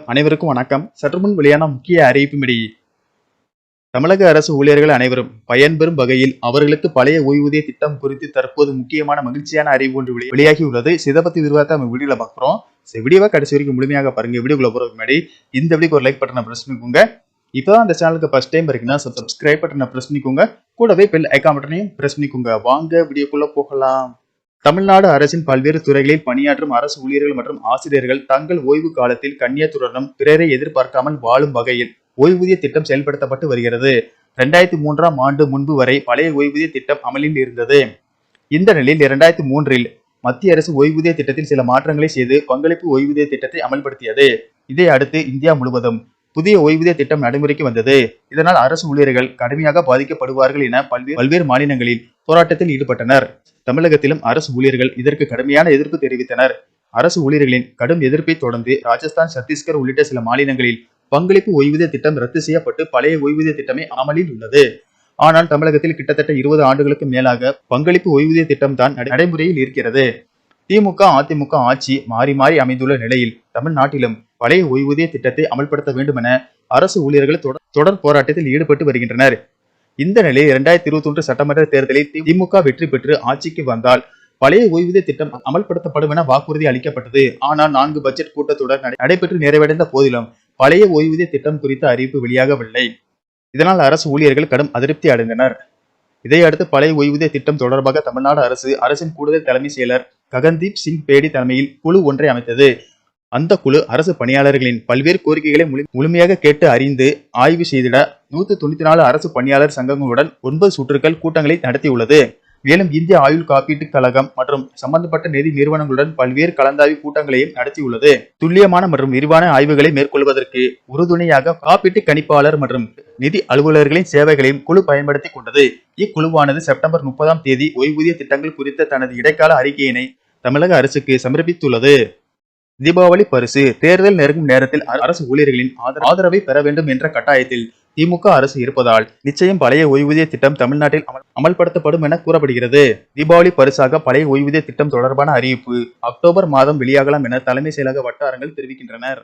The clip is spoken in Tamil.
அனைவருக்கும் வணக்கம். சற்றுமுன் வெளியான முக்கிய அறிவிப்பின்படி தமிழக அரசு ஊழியர்கள் அனைவரும் பயன்பெறும் வகையில் அவர்களுக்கு பழைய ஓய்வூதிய திட்டம் குறித்து தற்போது முக்கியமான மகிழ்ச்சியான அறிவு ஒன்று வெளி- வெளியாகி உள்ளது இதை பத்தி விரிவாக நம்ம வீடியோல பார்க்குறோம். வீடியோவை கடைசி வரைக்கும் முழுமையாக பாருங்க. வீடியோக்குள்ள போறதுக்கு முன்னாடி இந்த வீடியோக்கு ஒரு லைக் பட்டனை பிரஸ் பண்ணிக்கோங்க. இப்போதான் அந்த சேனலுக்கு ஃபர்ஸ்ட் டைம் இருக்குன்னா சப்ஸ்கிரைப் பட்டனை பிரஸ் பண்ணிக்கோங்க. கூடவே பெல் ஐக்கான் பட்டனையும் பிரஸ் பண்ணிக்கோங்க. வாங்க வீடியோக்குள்ள போகலாம். தமிழ்நாடு அரசின் பல்வேறு துறைகளில் பணியாற்றும் அரசு ஊழியர்கள் மற்றும் ஆசிரியர்கள் தங்கள் ஓய்வு காலத்தில் கண்ணியத்துடனும் பிறரை எதிர்பார்க்காமல் வாழும் வகையில் ஓய்வூதிய திட்டம் செயல்படுத்தப்பட்டு வருகிறது. இரண்டாயிரத்தி மூன்றாம் ஆண்டு முன்பு வரை பழைய ஓய்வூதிய திட்டம் அமலில் இருந்தது. இந்த நிலையில் இரண்டாயிரத்தி மூன்றில் மத்திய அரசு ஓய்வூதிய திட்டத்தில் சில மாற்றங்களை செய்து பங்களிப்பு ஓய்வூதிய திட்டத்தை அமல்படுத்தியது. இதை அடுத்து இந்தியா முழுவதும் புதிய ஓய்வூதிய திட்டம் நடைமுறைக்கு வந்தது. இதனால் அரசு ஊழியர்கள் கடுமையாக பாதிக்கப்படுவார்கள் என பல்வேறு பல்வேறு மாநிலங்களில் போராட்டத்தில் ஈடுபட்டனர். தமிழகத்திலும் அரசு ஊழியர்கள் இதற்கு கடுமையான எதிர்ப்பு தெரிவித்தனர். அரசு ஊழியர்களின் கடும் எதிர்ப்பை தொடர்ந்து ராஜஸ்தான் சத்தீஸ்கர் உள்ளிட்ட சில மாநிலங்களில் பங்களிப்பு ஓய்வூதிய திட்டம் ரத்து செய்யப்பட்டு பழைய ஓய்வூதிய திட்டமே அமலில் உள்ளது. ஆனால் தமிழகத்தில் கிட்டத்தட்ட இருபது ஆண்டுகளுக்கு மேலாக பங்களிப்பு ஓய்வூதிய திட்டம் தான் நடை- நடைமுறையில் இருக்கிறது. திமுக அதிமுக ஆட்சி மாறி மாறி அமைந்துள்ள நிலையில் தமிழ்நாட்டிலும் பழைய ஓய்வூதிய திட்டத்தை அமல்படுத்த வேண்டும் என அரசு ஊழியர்கள் தொடர் தொடர் போராட்டத்தில் ஈடுபட்டு வருகின்றனர். இந்த நிலையில் இரண்டாயிரத்தி இருபத்தி ஒன்று சட்டமன்ற தேர்தலில் திமுக வெற்றி பெற்று ஆட்சிக்கு வந்தால் பழைய ஓய்வூதிய திட்டம் அமல்படுத்தப்படும் என வாக்குறுதி அளிக்கப்பட்டது. ஆனால் நான்கு பட்ஜெட் கூட்டத்தொடர் நடைபெற்று நிறைவடைந்த போதிலும் பழைய ஓய்வூதிய திட்டம் குறித்த அறிவிப்பு வெளியாகவில்லை. இதனால் அரசு ஊழியர்கள் கடும் அதிருப்தி அடைந்தனர். இதையடுத்து பழைய ஓய்வூதிய திட்டம் தொடர்பாக தமிழ்நாடு அரசு அரசின் கூடுதல் தலைமை செயலர் ககன்தீப் சிங் பேடி தலைமையில் குழு ஒன்றை அமைத்தது. அந்த குழு அரசு பணியாளர்களின் பல்வேறு கோரிக்கைகளை முழு- முழுமையாக கேட்டு அறிந்து ஆய்வு செய்திட நூத்தி தொண்ணூத்தி நாலு அரசு பணியாளர் சங்கங்களுடன் ஒன்பது சுற்றுகள் கூட்டங்களை நடத்தியுள்ளது. மேலும் இந்திய ஆயுள் காப்பீட்டுக் கழகம் மற்றும் சம்பந்தப்பட்ட நிதி நிறுவனங்களுடன் பல்வேறு கலந்தாய்வு கூட்டங்களையும் நடத்தியுள்ளது. துல்லியமான மற்றும் விரிவான ஆய்வுகளை மேற்கொள்வதற்கு உறுதுணையாக காப்பீட்டு கணிப்பாளர் மற்றும் நிதி அலுவலர்களின் சேவைகளையும் குழு பயன்படுத்தி கொண்டது. இக்குழுவானது செப்டம்பர் முப்பதாம் தேதி ஓய்வூதிய திட்டங்கள் குறித்த தனது இடைக்கால அறிக்கையினை தமிழக அரசுக்கு சமர்ப்பித்துள்ளது. தீபாவளி பரிசு தேர்தல் நெருங்கும் நேரத்தில் அரசு ஊழியர்களின் ஆதர- ஆதரவை பெற வேண்டும் என்ற கட்டாயத்தில் திமுக அரசு இருப்பதால் நிச்சயம் பழைய ஓய்வூதிய திட்டம் தமிழ்நாட்டில் அமல்படுத்தப்படும் என கூறப்படுகிறது. தீபாவளி பரிசாக பழைய ஓய்வூதிய திட்டம் தொடர்பான அறிவிப்பு அக்டோபர் மாதம் வெளியாகலாம் என தலைமை செயலக வட்டாரங்கள் தெரிவிக்கின்றனர்.